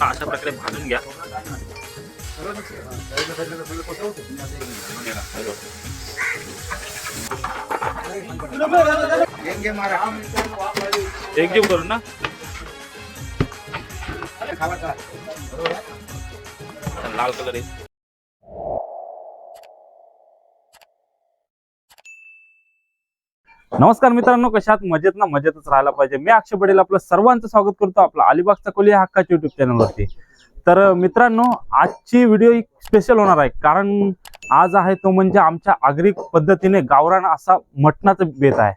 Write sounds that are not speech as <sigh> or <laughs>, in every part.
हा, अशा प्रकारे भाजून घ्या. एकजीव करून ना. लाल कलर आहे. नमस्कार मित्रांनो कशात मजेत ना? मजेतच राहायला पाहिजे. मी अक्षय पटेल आपलं सर्वांचं स्वागत करतो आपला अलिबागचा कोली हक्काच्या युट्यूब चॅनलवरती तर मित्रांनो आजची व्हिडिओ एक स्पेशल होणार आहे. कारण आज आहे तो म्हणजे आमच्या आगरी पद्धतीने गावरान असा मटणाचा बेत आहे.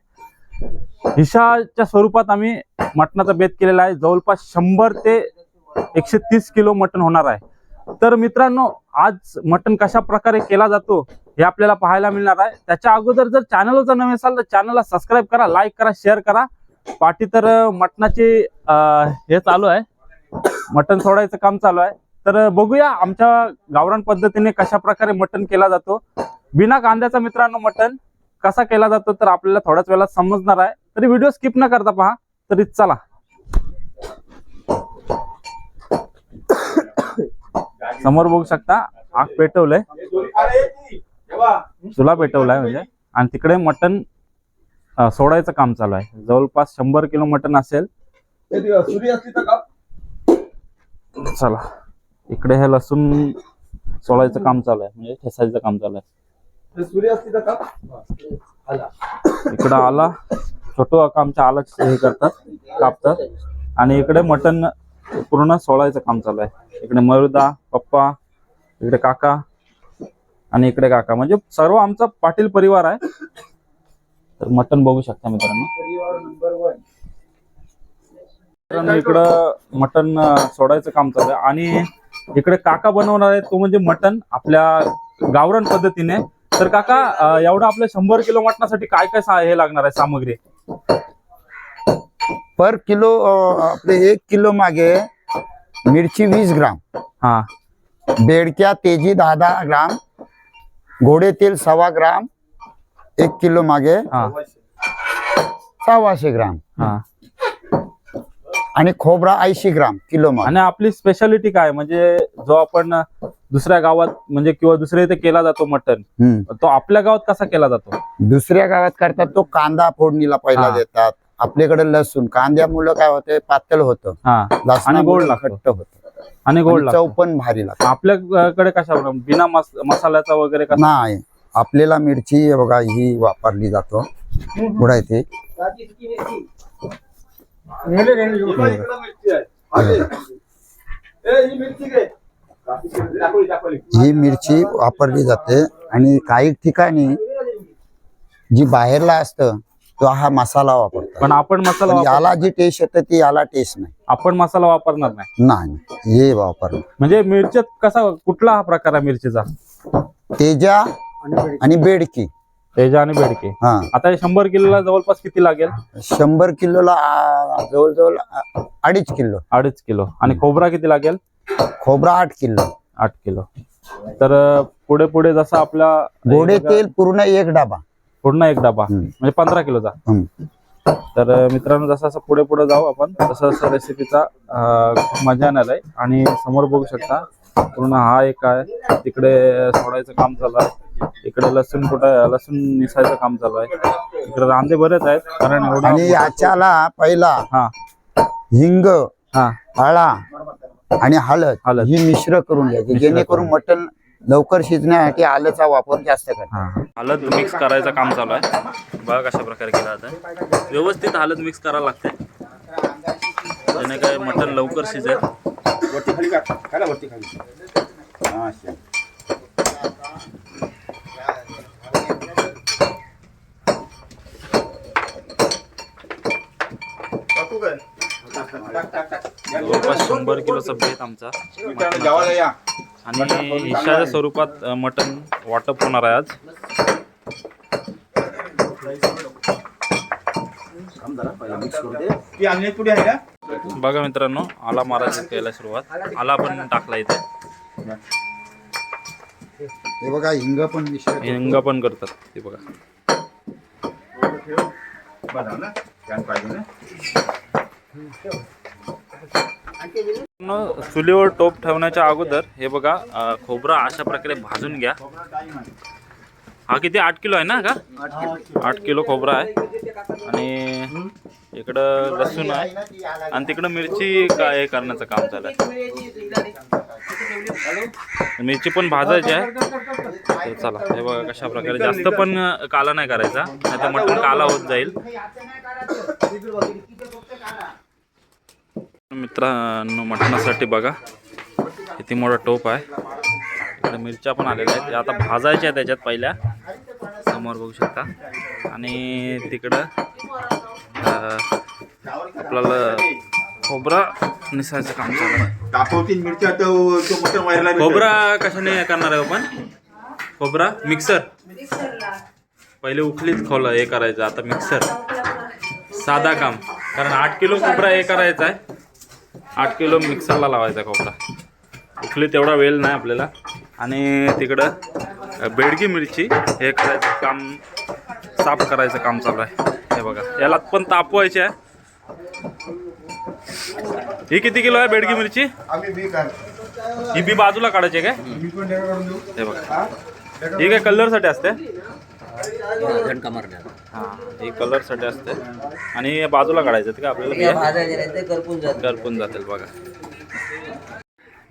हिशाच्या स्वरूपात आम्ही मटणाचा बेत केलेला आहे. जवळपास शंभर ते एकशे तीस किलो मटण होणार आहे. तर मित्रांनो आज मटण कशा प्रकारे केला जातो हे आपल्याला पाहायला मिळणार आहे. त्याच्या अगोदर जर चॅनलवर जर नवीन असाल तर चॅनलला सबस्क्राईब करा लाईक करा शेअर करा. पाठी तर मटणाची हे चालू आहे. मटण सोडायचं काम चालू आहे. तर बघूया आमच्या गावरान पद्धतीने कशा प्रकारे मटण केला जातो. बिना कांद्याचा मित्रांनो मटण कसा केला जातो तर आपल्याला थोड्याच वेळात समजणार आहे. तरी व्हिडिओ स्किप न करता पहा तरी चला. <coughs> समोर बघू शकता आग पेटवलंय. चुला पेटवलाय म्हणजे? आणि तिकडे मटण सोडायचं काम चालू आहे. जवळपास शंभर किलो मटण असेल. चला. इकडे हे लसूण सोडायचं काम चालू आहे. म्हणजे ठेसायचं काम चालू आहे. आला. इकडं आला. छोटो आमच्या आलाच हे करतात कापतात. आणि इकडे मटण पूर्ण सोळायचं काम चालू आहे. इकडे मरुदा पप्पा इकडे काका. आणि इकडे काका. म्हणजे सर्व आमचा पाटील परिवार आहे. तर मटण बघू शकता मित्रांनो. परिवार नंबर वन मित्रांनो इकडं मटण सोडायचं काम चालू आहे. आणि इकडे काका बनवणार आहे तो म्हणजे मटण आपल्या गावरान पद्धतीने. तर काका एवढं आपल्या शंभर किलो मटणासाठी काय काय हे लागणार आहे सामग्री? पर किलो आपले एक किलो मागे मिरची वीस ग्राम. हा. बेडक्या तेजी दहा दहा ग्राम. घोडे तेल सव्वा ग्राम एक किलो मागे हा. सव्वाशे ग्राम. हा. आणि खोबरा ऐंशी ग्राम किलो मागे. आणि आपली स्पेशालिटी काय? म्हणजे जो आपण दुसऱ्या गावात म्हणजे किंवा दुसऱ्या इथे केला जातो मटन हम्म. तो आपल्या गावात कसा केला जातो? दुसऱ्या गावात करतात तो कांदा फोडणीला पहिला हा. देतात. आपल्याकडे लसूण कांद्यामुळं काय होते पातळ होतं. हा. आणि गोड लागतं. घट्ट होतं. आणि गोड चव पण भारी लागते. आपल्याकडे कशा बिना मस मसाल्याचा वगैरे कसा नाही. आपल्याला मिरची हे बघा ही वापरली जातो. पुढे ते? ही मिरची वापरली जाते आणि काही ठिकाणी जी बाहेरला असतं तो हा मसाला वापरतो. पण आपण मसाला पण वापर- याला जी टेस्ट येते ती याला टेस्ट नाही. आपण मसाला वापरणार नाही. नाही हे वापरलं म्हणजे मिरच्यात कसा कुठला हा प्रकार आहे मिरचीचा? तेजा आणि बेडकी. तेजा आणि बेडके. हा. आता हे शंभर किलोला जवळपास किती लागेल? शंभर किलोला आ, जवळजवळ आ, अडीच किलो. अडीच किलो. आणि खोबरा किती लागेल? खोबरा आठ किलो. आठ किलो. तर अं, पुढे पुढे जसं आपला गोडे तेल पूर्ण एक डबा. पूर्ण एक डबा. हम्म. म्हणजे पंधरा किलोचा. हम्म. तर मित्रांनो जसं जसं पुढे पुढे जाऊ आपण तसं जसं रेसिपीचा मजा येणार आहे. आणि समोर बघू शकता पूर्ण हा एक आहे. तिकडे सोडायचं काम चालू आहे. इकडे लसूण कुठं लसूण निसायचं काम चालू आहे. इकडे रांदे बरेच आहेत कारण आणि याच्याला पहिला हा. हिंग हा. हळा आणि हळद हळद. ही मिश्र करून घ्यायची जेणेकरून मटण लवकर शिजण्यासाठी आल्याचा वापर जास्त करतात. हा हळद मिक्स करायचं काम चालू आहे. बघा कशा प्रकारे केलं जातं व्यवस्थित हळद मिक्स करायला लागते त्याने काय मटण लवकर शिजेल. वरती खाली का खाला वरती खाली. हा काय? जवळपास शंभर किलोचा बेत आमचा. गावाला या. आणि इशाच्या स्वरूपात मटण वाटप होणार आहे आज. ती आणली पुढे आहे का बघा मित्रांनो आला मारायचं केला सुरुवात. आला पण टाकला इथे. हे बघा हिंग पण हिंग पण करतात ते बघा. चुलीवर टोप ठेवण्याच्या अगोदर हे बघा खोबरा अशा प्रकारे भाजून घ्या. हा किती? आठ किलो आहे ना का? आठ किलो खोबरा आहे. आणि इकडं लसूण आहे. आणि तिकडं मिरची काय करण्याचं काम चालू आहे. मिरची पण भाजायची आहे. चला हे बघा कशा प्रकारे. जास्त पण काला नाही करायचा. नाही तर मटण काला होत जाईल. मित्रांनो मटणासाठी बघा किती मोठा टोप आहे. इकडे मिरच्या पण आलेल्या आहेत. आता भाजायच्या त्याच्यात पहिल्या. समोर बघू शकता. आणि तिकडं आपल्याला खोबरा निसायचं काम चालू मिरच्या खोबरा कशाने करणार आहे आपण? खोबरा? मिक्सर? पहिले उखलीच खोला हे करायचं आता मिक्सर. साधा काम. कारण आठ किलो खोबरा हे करायचा आहे. आठ किलो मिक्सरला लावायचा खोबरा. उखली तेवढा वेळ नाही आपल्याला. आणि तिकडं बेडगी मिरची हे करायचं काम साफ करायचं काम चालू आहे. हे बघा याला पण तापवायची आहे. ही किती किलो आहे बेडगी मिरची? ही बी बाजूला काढायची आहे काय? हे बघा. ही काय कलरसाठी असते? मारण्यात हा. ही कलरसाठी असते. आणि हे बाजूला काढायचं ते का आपल्याला करपून जात करपून जातील बघा.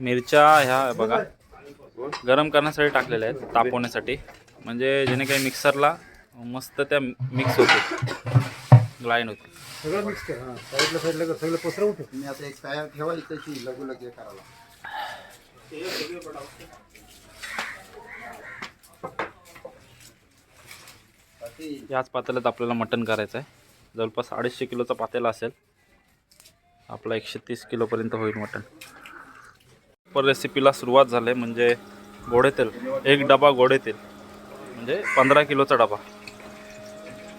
मिरच्या ह्या बघा. गरम करण्यासाठी टाकलेल्या आहेत तापवण्यासाठी. म्हणजे जेणे काही मिक्सरला मस्त त्या मिक्स होते ग्लाईन होते सगळं मिक्स कर. हा साईडला साईडला कर. सगळं पसरवून ठेव. तुम्ही आता एक तयार ठेवा इथे लघु लगे करायला. याच पातेल्यात आपल्याला मटण करायचं आहे जवळपास अडीचशे किलोचा पातेला असेल. आपला एकशे तीस किलोपर्यंत होईल मटण. पर रेसिपीला सुरुवात झाली म्हणजे गोडे तेल. एक डबा गोडे तेल. म्हणजे पंधरा किलोचा डबा.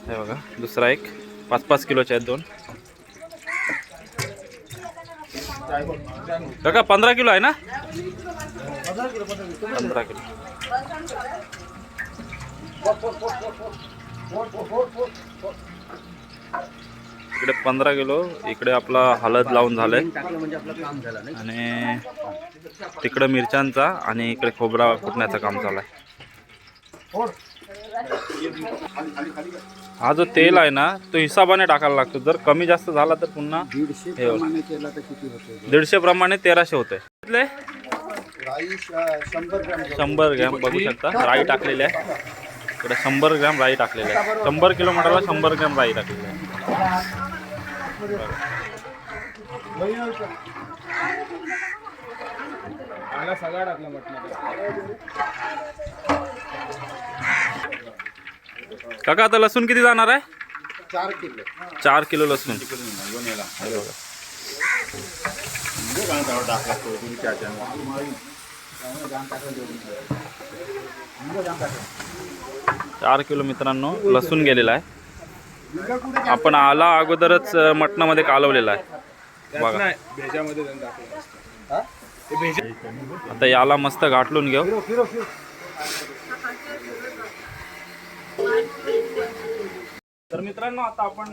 हे बघा दुसरा एक. पाच पाच किलोचे आहेत दोन. काका पंधरा किलो आहे ना? पंधरा किलो. इकडे पंधरा किलो इकडे आपला हळद लावून झालंय. आणि तिकडं मिरच्यांचा आणि इकडे खोबरा कुटण्याचं काम चालू आहे. हा जो तेल आहे ना तो हिसाबाने टाकायला लागतो. जर कमी जास्त झाला तर पुन्हा दीडशे. प्रमाणे तेराशे होते. शंभर ग्रॅम बघू शकता. राई टाकलेली आहे. इकडे शंभर ग्रॅम राई टाकलेली आहे शंभर किलो मटाला शंभर ग्रॅम राई टाकलेली आहे सगळा टाकला काका आता लसूण किती जाणार आहे चार किलो चार किलो लसूण चार किलो मित्रांनो लसूण गेलेला आहे. आपण आला अगोदरच मटणामध्ये कालवलेला आहे. बघा. आता याला मस्त गाठलून घेऊ. तर मित्रांनो आता आपण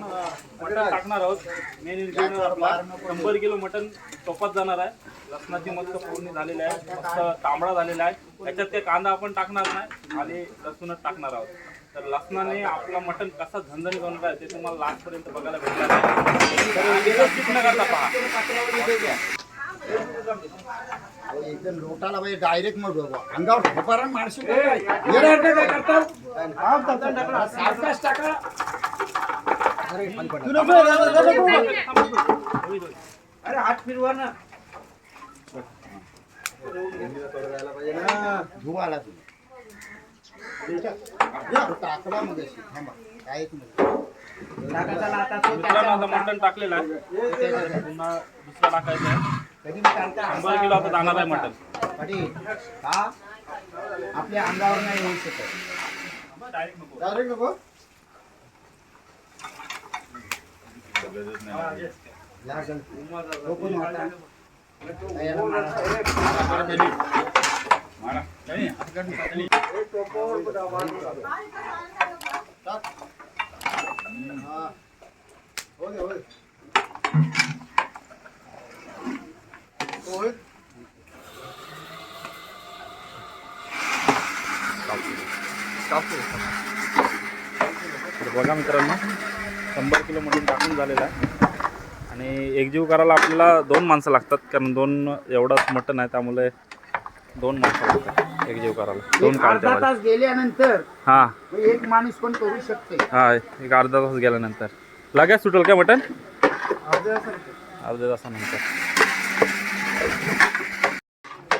मटण टाकणार आहोत. मेन इन्ग्रेडियंट आपला शंभर किलो मटण टोपात जाणार आहे. लसणाची मस्त फोडणी झालेली आहे. मस्त तांबडा झालेला आहे. त्याच्यात ते कांदा आपण टाकणार नाही आणि लसूणच टाकणार आहोत. तर लसणाने आपला मटण कसा झणझणीत बनवणार आहे ते तुम्हाला लास्ट पर्यंत बघायला भेटणार आहे. एकदम लोटाला पाहिजे डायरेक्ट मग बघू. अंगावर ठोपारा मारशी काय करता सारखाच टाका. अरे हात फिरवा ना. मित्रांनो आता मटण टाकलेलं आहे. पुन्हा दुसरा टाकायचं आहे. शंभर किलो आता जाणार आहे मटण. आपल्या अंगावर नाही येऊ शकत. डायरेक्ट नको. गरजच नाही. लागल. कोकण होता मारा. नाही बघा मित्रांनो. शंभर किलो मटण टाकून झालेलं आहे. आणि एकजीव करायला आपल्याला दोन माणसं लागतात कारण दोन एवढंच मटण आहे त्यामुळे दोन माणसं लागतात एकजीव करायला. दोन अर्धा तास गेल्यानंतर हां. एक माणूस पण करू शकते. हा एक अर्धा तास गेल्यानंतर. लगेच सुटेल काय मटण? अर्ध्या तासानंतर.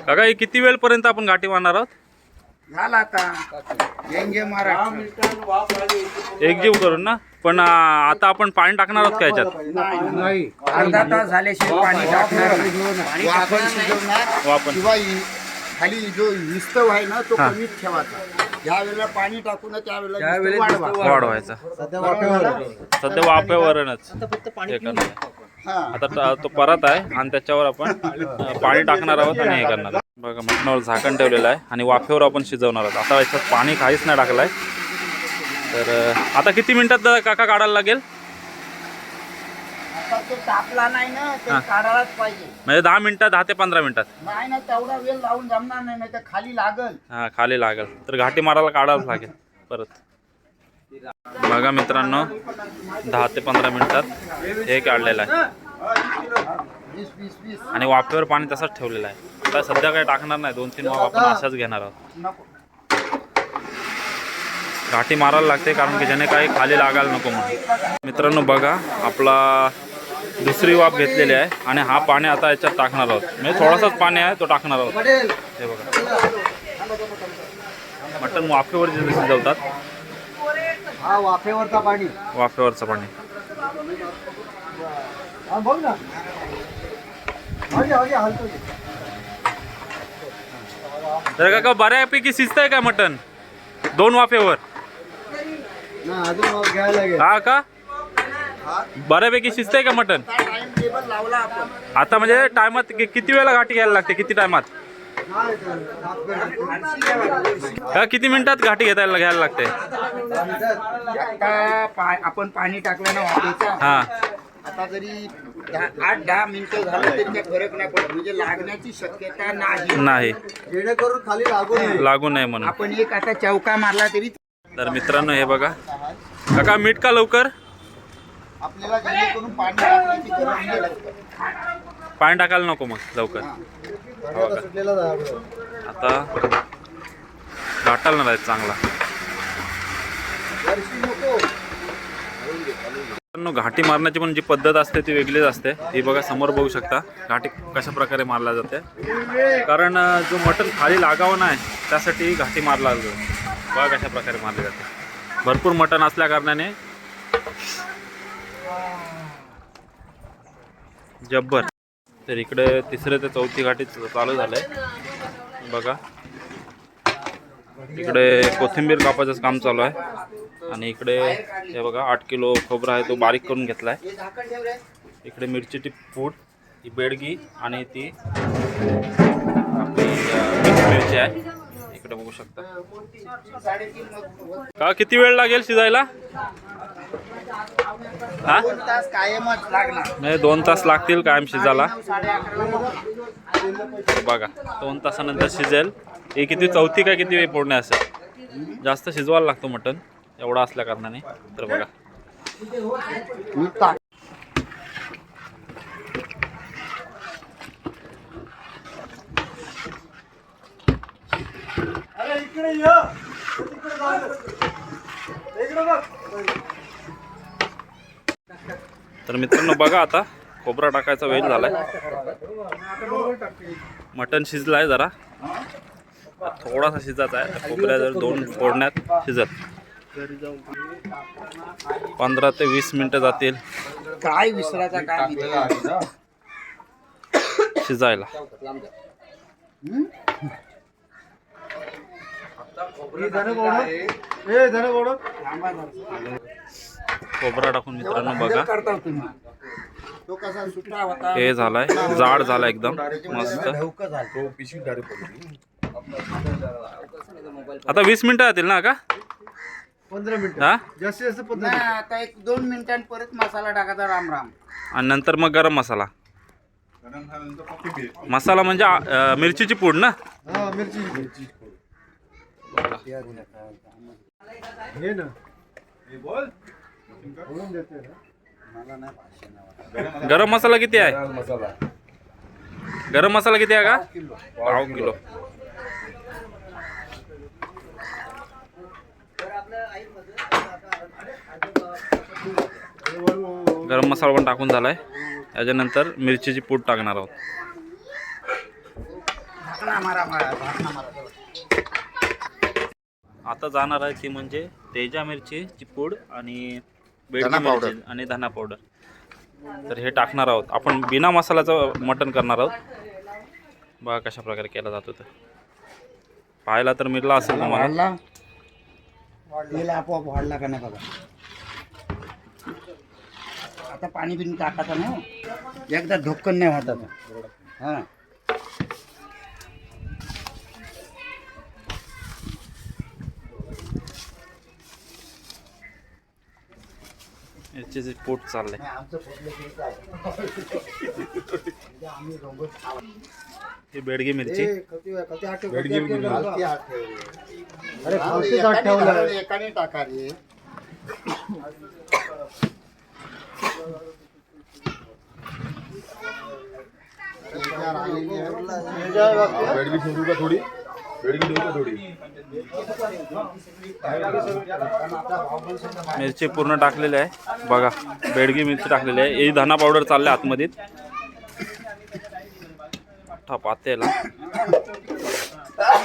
काका हे किती वेळपर्यंत आपण गाठी मारणार आहोत? झाला आता. महाराष्ट्र. जीव करून ना? पण आ, आता आपण पाणी टाकणार आहोत का याच्यात? नाही. अर्धा तास झाल्याशिवाय पाणी टाकणार नाही. वाफण शिजवणार वापन किंवा इ- खाली जो विस्तव आहे ना तो हा. कमीच ठेवायचा. ज्या वेळेला पाणी टाकू ना त्यावेळेला विस्तव वाढवा. वाढवायचा. सध्या वाफेवरच. हे करणार. हा. आता ट- तो परत आहे आणि त्याच्यावर आपण अ, <laughs> पाणी टाकणार आहोत आणि हे करणार आहोत. बघा मटणावर झाकण ठेवलेलं आहे आणि वाफेवर आपण शिजवणार आहोत. आता याच्यात पाणी काहीच नाही टाकलं आहे तर आता किती मिनिटात काका काढायला लागेल? आता तो तापला नाही ना. ते काढायलाच पाहिजे. म्हणजे दहा मिनिटात दहा ते पंधरा मिनिटात. नाही ना तेवढा वेळ लावून जमणार नाही नाही तर खाली लागल. हा खाली लागेल. तर घाटी मारायला काढावंच लागेल परत. बघा मित्रांनो दहा ते पंधरा मिनिटात हे काढलेलं आहे. आणि वाफेवर पाणी तसंच ठेवलेलं आहे. आता सध्या काही टाकणार नाही. दोन तीन वाफ आपण अशाच घेणार आहोत. घाटी मारायला लागते कारण की ज्याने काही खाली लागायला नको म्हणून. मित्रांनो बघा आपला दुसरी वाफ घेतलेली आहे आणि हा पाणी आता याच्यात टाकणार आहोत. म्हणजे थोडासाच पाणी आहे तो टाकणार आहोत. हे बघा. मटण वाफेवर जे शिजवतात वाफेवरचा पाणी. वाफेवरचं पाणी बघ ना तर काका बऱ्यापैकी शिजतंय का मटण? दोन वाफेवर? ना अजून वाफ घ्यायला लागेल. हा का? बऱ्यापैकी शिजतंय का मटण? टाइम टेबल लावला आपण. आता म्हणजे टायमात किती वेळेला घाटी घ्यायला लागते? किती टायमात. का किती मिनिटात घाटी घेता घ्यायला लागते? आपण पाणी टाकलं ना वाफेचा. हा. आता जरी आठ दहा मिनिटं झालं तरी काय फरक नाही पडत. म्हणजे लागण्याची शक्यता नाही. नाही. जेणेकरून खाली लागू नये. लागू नये म्हणून. आपण एक आता चौका मारला तरी तर मित्रांनो हे बघा. काका मीठ का लवकर? आपल्याला जेणेकरून पाणी टाकण्याची गरज नाही लागत. पाणी टाकायला नको मग लवकर. आता सुटलेलं आहे आपलं. आता घाटालणार आहे चांगला. वर्षी नको. मित्रांनो, घाटी मारण्याची पण जी पद्धत असते ती वेगळीच असते. ही बघा समोर बघू शकता. घाटी कशा प्रकारे मारला जाते. कारण जो मटण खाली लागावं नाही त्यासाठी घाटी मारला जातो. बघा कशा प्रकारे मारली जाते. भरपूर मटण असल्या कारणाने जब्बर. तर इकडे तिसरे ते चौथी घाटी चालू झालंय. बघा. इकडे कोथिंबीर कापायचं काम चालू आहे. आणि इकडे हे बघा आठ किलो खोबरा आहे तो बारीक करून घेतला आहे हे झाकण ठेव रे. इकडे ही बेडगी आणि ती आपली मिरची आहे. इकडे बघू शकता. का किती वेळ लागेल शिजायला? हा? दोन तास दोन तास लागतील कायम शिजायला. बघा दोन तासानंतर शिजेल. हे किती चौथी काय किती वेळ फोडणे असेल जास्त शिजवायला लागतो मटण. एवढा असल्या कारणाने. तर बघा. तर मित्रांनो बघा आता खोबरा टाकायचा वेळ झालाय. मटण शिजलाय जरा. थोडासा शिजायचा आहे. खोबऱ्या जर दोन फोडण्यात शिजत. पंधरा ते वीस मिनिटं जातील. काय विसरायचा काय? शिजायला. हे. खोबरा टाकून मित्रांनो बघा. हे झालाय. जाड झाला एकदम. मस्त. आता वीस मिनिटं जातील ना का? पंधरा मिनिट. हा? जास्तीत जास्त पंधरा नाही आता एक दोन मिनिटांनी परत मसाला टाकायचा राम राम. आणि नंतर मग गरम मसाला. मसाला म्हणजे अं, मिरचीची पूड ना? मिनिट हा मिरची हे ना. हे बोल. बोलून देते ना. गरम मसाला किती आहे? मसाला. गरम मसाला किती आहे का? पाव किलो. गरम मसाला पण टाकून झालाय. त्याच्यानंतर मिरचीची पूड टाकणार आहोत. आता जाणार आहे ती म्हणजे तेजा मिरचीची पूड आणि powder. मिरची आणि धना पावडर तर हे टाकणार आहोत. आपण बिना मसाल्याचं मटण करणार आहोत. बघा कशा प्रकारे केला जातो तर पाहायला तर मिळला असेल तुम्हाला. तेल आपोआप वाढला का नाही बघा. आता पाणी बिनी टाकायचं नाही एकदा धोक्कन नाही होत आता. हा. मिरचीचे पोट चाललंय. आमचं? म्हणजे <laughs> आम्ही. ही बेडगी मिरची. बेडगी. अरे एकाने ठेवला. एकाने टाका रे. बेडगी ठेवू का थोडी? बेडगी ठेवू का थोडी? मिरची पूर्ण टाकलेली आहे. बघा बेडगी मिरची टाकलेली आहे. ही धना पावडर चालले आतमध्ये ठा पातेला.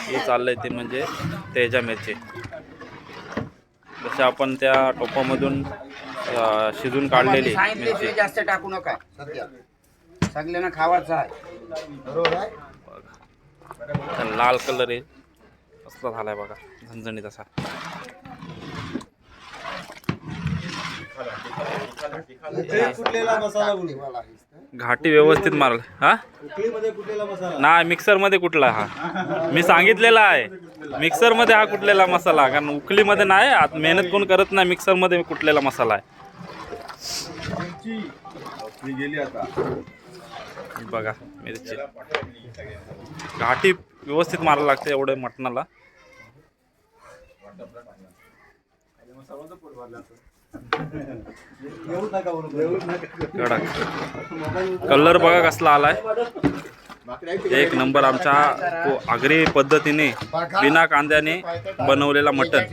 हे चाललंय ते म्हणजे तेजा मिरची. जसे आपण त्या टोपामधून शिजून काढलेली मिरची. जास्त टाकू नका. सगळ्यांना खावायचं आहे. बरोबर आहे? लाल कलर आहे. कसला झालाय बघा. झणझणीत असा. घाटी व्यवस्थित मारल हा? मसाला? नाही मिक्सरमध्ये कुठला हा? मी सांगितलेला आहे. मिक्सरमध्ये हा कुठलेला मसाला? कारण उकलीमध्ये नाही आत मेहनत कोण करत नाही मिक्सरमध्ये कुठलेला मसाला आहे. बघा मिरची. घाटी व्यवस्थित मारायला लागते एवढे मटणाला. कडक कलर बघा कसला आलाय. एक नंबर आमच्या आगरी पद्धतीने बिना कांद्याने बनवलेला मटण.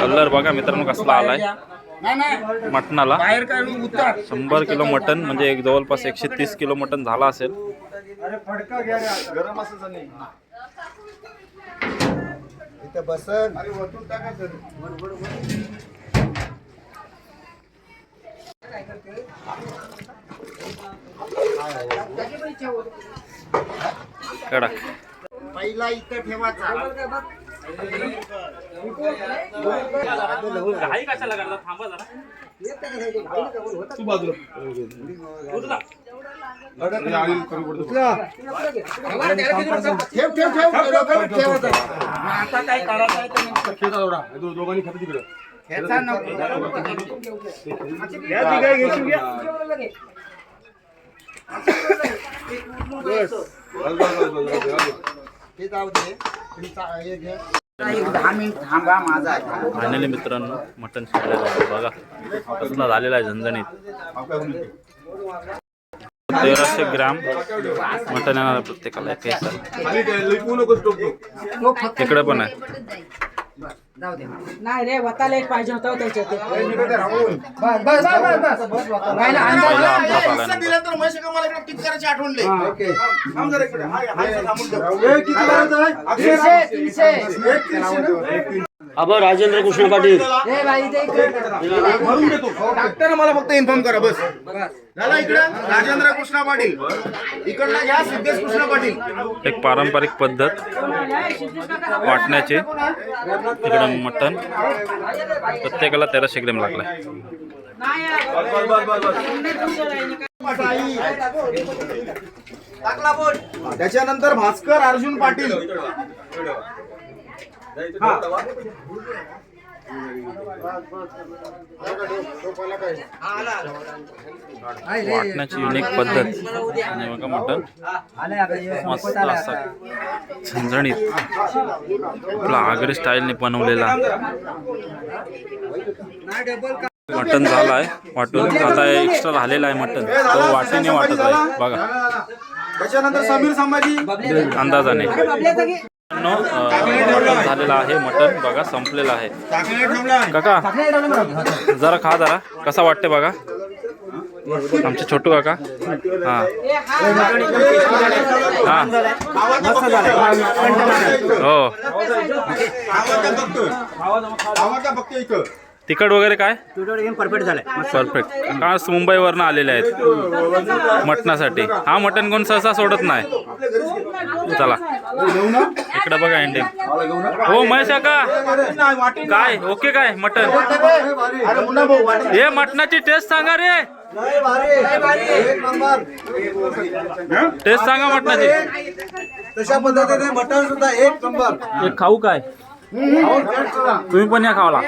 कलर बघा मित्रांनो कसला आलाय. नाही मटणाला. शंभर किलो मटण म्हणजे एक जवळपास एकशे तीस किलो मटण झाला असेल. अरे फडका घ्या रे, गरम मसाला नाही इथं बसन अरे वरतून टाकायचं कडक पहिला इथं ठेवायचा घाई कशाला करता थांबा जरा तू बाजूला आता काय करायचं आहे ते दोघांनी खातं तिकडं ह्याचा नको बस, बस, बस, बस, बस. हे जाऊ दे. हे. फायनली मित्रांनो मटण शिकलेलं आहे बघा कसला झालेला आहे झणझणीत. तेराशे ग्राम मटण येणार आहे प्रत्येकाला केसर टोकतो. तिकडे पण आहे नाही रे वताला एक पाहिजे होता त्याच्यात पहिला आमचा पाला ओके. थांब जरा इकडे. हाय, हाय, थांबून ठेव. ए, किती लावायचं आहे? तीनशे तीनशे एक तीनशे ना? आबा राजेंद्र कृष्ण पाटील. इकडे भरून देतो. डॉक्टर मला फक्त इन्फॉर्म करा बस. झाला इकडं? राजेंद्र कृष्णा पाटील. इकडला घ्या सिद्धेश कृष्णा पाटील. एक पारंपरिक पद्धत वाटण्याची. तिकडं मटण. प्रत्येकाला तेराशे ग्रॅम लागलाय. त्याच्यानंतर भास्कर अर्जुन पाटील. वाटण्याची युनिक पद्धत. आणि बघा मटण. मस्त असा झणझणीत. आपला आगरी स्टाईलने बनवलेला. मटण झालं आहे. वाटून आता एक्स्ट्रा झालेला आहे मटण. तो वाटीने वाटत आहे. बघा. त्याच्यानंतर समीर संभाजी. अंदाजाने. झालेलं आहे मटण बघा संपलेलं आहे. काका जरा खा जरा. कसा वाटते बघा? आमचे छोटू काका. हा. हा. हो. तिखट वगैरे काय? परफेक्ट झालाय. परफेक्ट का मुंबईवरनं आलेले आहेत? मटणासाठी. हा मटण कोण सहसा सोडत नाही. चला. इकडे बघा एंडिंग हो महेश काका. काय? ओके काय? मटण. अरे मुन्ना भाऊ वाटे हे मटणाची टेस्ट सांगा रे. टेस्ट सांगा मटणाची. तशा पद्धतीने मटण सुद्धा एक नंबर. एक खाऊ काय? तुम्ही पण या खावला.